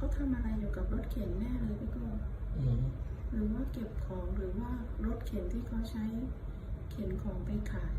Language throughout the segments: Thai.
เขาทำอะไรอยู่กับรถเข็นแน่เลยพี่กุ้งอืมหรือว่าเก็บของหรือว่ารถเข็นที่เขาใช้เข็นของไปขาย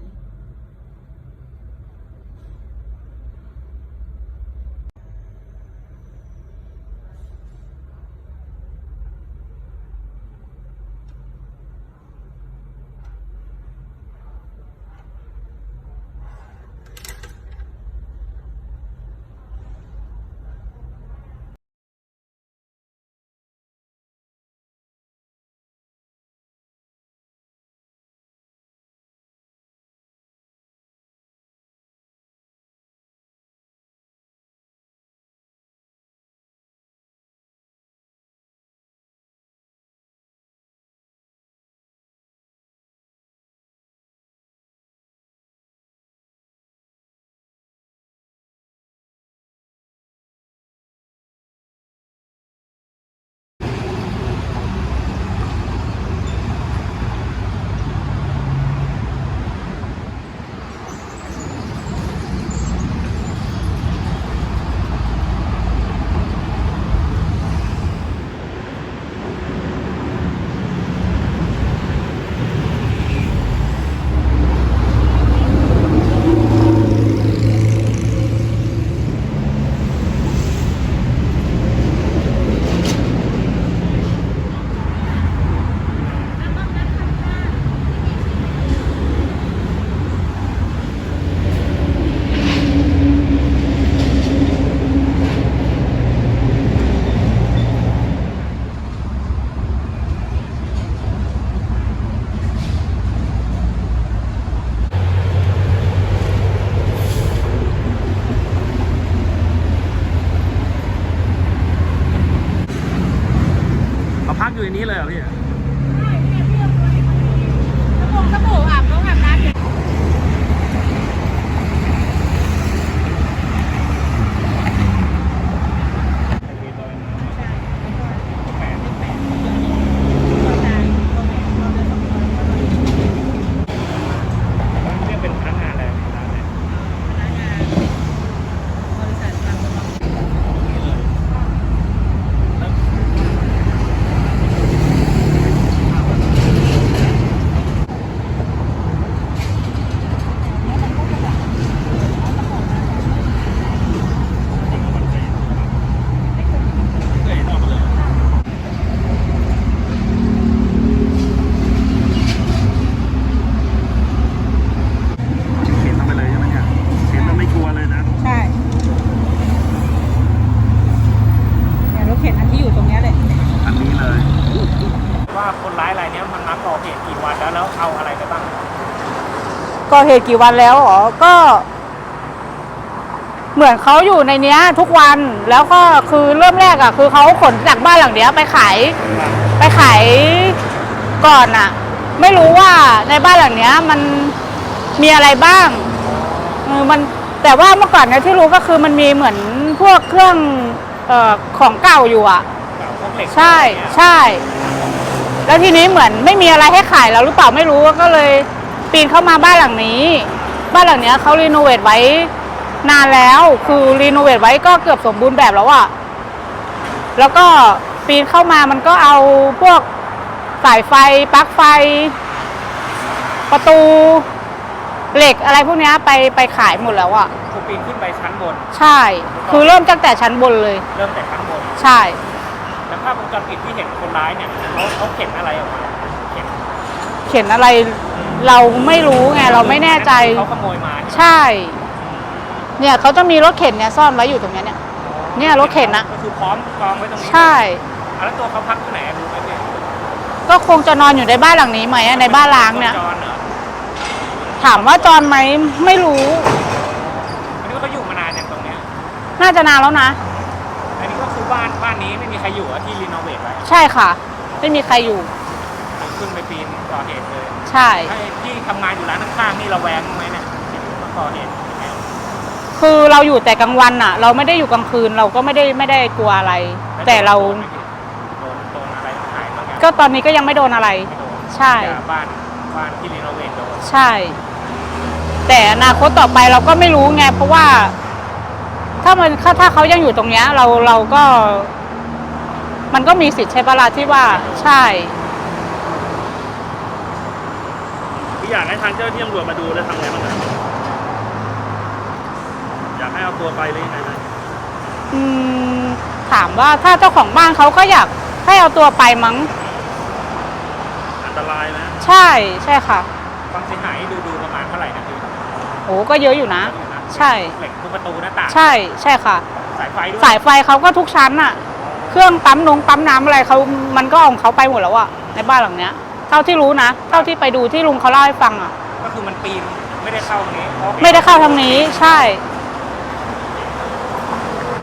นนี้เลยเหรอพี่ สบู่อาบน้ำอาบน้ำ เรียกเป็นพนักงานอะไรร้านเนี่ย บริษัททาง เคยเห็นออกมาเลยเข็นลงไปเลยใช่ไหมเนี่ยเข็นเราไม่กลัวเลยนะ ใช่เนี่ยรถเข็นอันที่อยู่ตรงเนี้ยเลย อันนี้เลย ว่าคนร้ายรายเนี้ยมันมาก่อเหตุกี่วันแล้วแล้วเอาอะไรไปบ้าง ก่อเหตุกี่วันแล้วเหรอก็ เหมือนเขาอยู่ในเนี้ย ทุกวันแล้วก็คือเริ่มแรกอะ คือเขาขนจากบ้านหลังเนี้ยไปขายไปขายก่อนอะไม่รู้ว่าในบ้านหลังเนี้ย มันมีอะไรบ้างเออมันแต่ว่าเมื่อก่อนเนี่ยที่รู้ก็คือมันมีเหมือนพวกเครื่องเอ่อของเก่าอยู่อะพวกเหล็กใช่ใช่ แล้วทีนี้เหมือนไม่มีอะไรให้ขายแล้วหรือเปล่าไม่รู้ก็เลย ปีนเข้ามาบ้านหลังนี้ บ้านหลังเนี้ยเขารีโนเวทไว้นานแล้ว คือรีโนเวทไว้ก็เกือบสมบูรณ์แบบแล้วอะแล้วก็ปีนเข้ามามันก็เอาพวกสายไฟปลั๊กไฟ ประตูเหล็กอะไรพวกเนี้ยไปไปขายหมดแล้วอะคือปีนขึ้นไปชั้นบน ใช่ คือเริ่มตั้งแต่ชั้นบนเลย เริ่มแต่ชั้นบน ใช่แล้วภาพวงจรปิดที่เห็นคนร้ายเนี่ยเขาเขาเข็นอะไรออกมาเข็นเขียนอะไร เราไม่รู้ไงเราไม่แน่ใจ เขาขโมยมาใช่ เนี่ยเขาจะมีรถเข็นเนี่ยซ่อนไว้อยู่ตรงเนี้ยเนี่ย เนี่ยรถเข็นนะก็คือพร้อมกองไว้ตรงนี้ใช่ อะแล้วตัวเขาพักที่ไหนรู้ไหมพี่ก็คงจะนอนอยู่ในบ้านหลังนี้ไหมอะในบ้านล้างเนี่ยจรเหรอถามว่าจอนไหมไม่รู้ อันนี้เขาอยู่มานานอย่างตรงเนี้ยน่าจะนานแล้วนะ อันนี้ก็คือบ้านบ้านนี้ไม่มีใครอยู่อะที่รีโนเวทไว้ใช่ค่ะ ไม่มีใครอยู่ ขึ้นไปปีนก่อเหตุเลยใช่ไอ้ที่ทำงานอยู่ร้านข้างๆนี่เราแวงบ้างไหมเนี่ยเห็นมาก่อเหตุยังไงคือเราอยู่แต่กลางวันอะเราไม่ได้อยู่กลางคืนเราก็ไม่ได้ไม่ได้กลัวอะไรแต่เราโดนโดนโดนอะไรหายบ้างไงก็ตอนนี้ก็ยังไม่โดนอะไร ไม่โดนใช่ แต่บ้านบ้านที่รีโนเวทโดนใช่ แต่อนาคตต่อไปเราก็ไม่รู้ไงเพราะว่า ถ้ามันถ้าถ้าเขายังอยู่ตรงเนี้ย เราเราก็ มันก็มีสิทธิ์ใช่ปะล่ะที่ว่า ใช่ พี่ อยากให้ทางเจ้าหน้าที่ตำรวจมาดูแล้วทำไงบ้างครับอยากให้เอาตัวไปหรือยังไงนะอืมถามว่าถ้าเจ้าของบ้านเขาก็อยากให้เอาตัวไปมั้ง อันตรายนะใช่ใช่ค่ะความเสียหายดูดูประมาณเท่าไหร่นะคือโอ้ก็เยอะอยู่นะ ใช่ เหล็กทุกประตูหน้าต่างใช่ใช่ค่ะ สายไฟด้วยสายไฟเขาก็ทุกชั้นอะเครื่องปั๊มนงปั๊มน้ำอะไรเขามันก็ของเขาไปหมดแล้วอะในบ้านหลังเนี้ย เท่าที่รู้นะ เท่าที่ไปดูที่ลุงเขาเล่าให้ฟังอะก็คือมันปีนไม่ได้เข้าตรงนี้พระไม่ได้เข้าทางนี้ใช่อ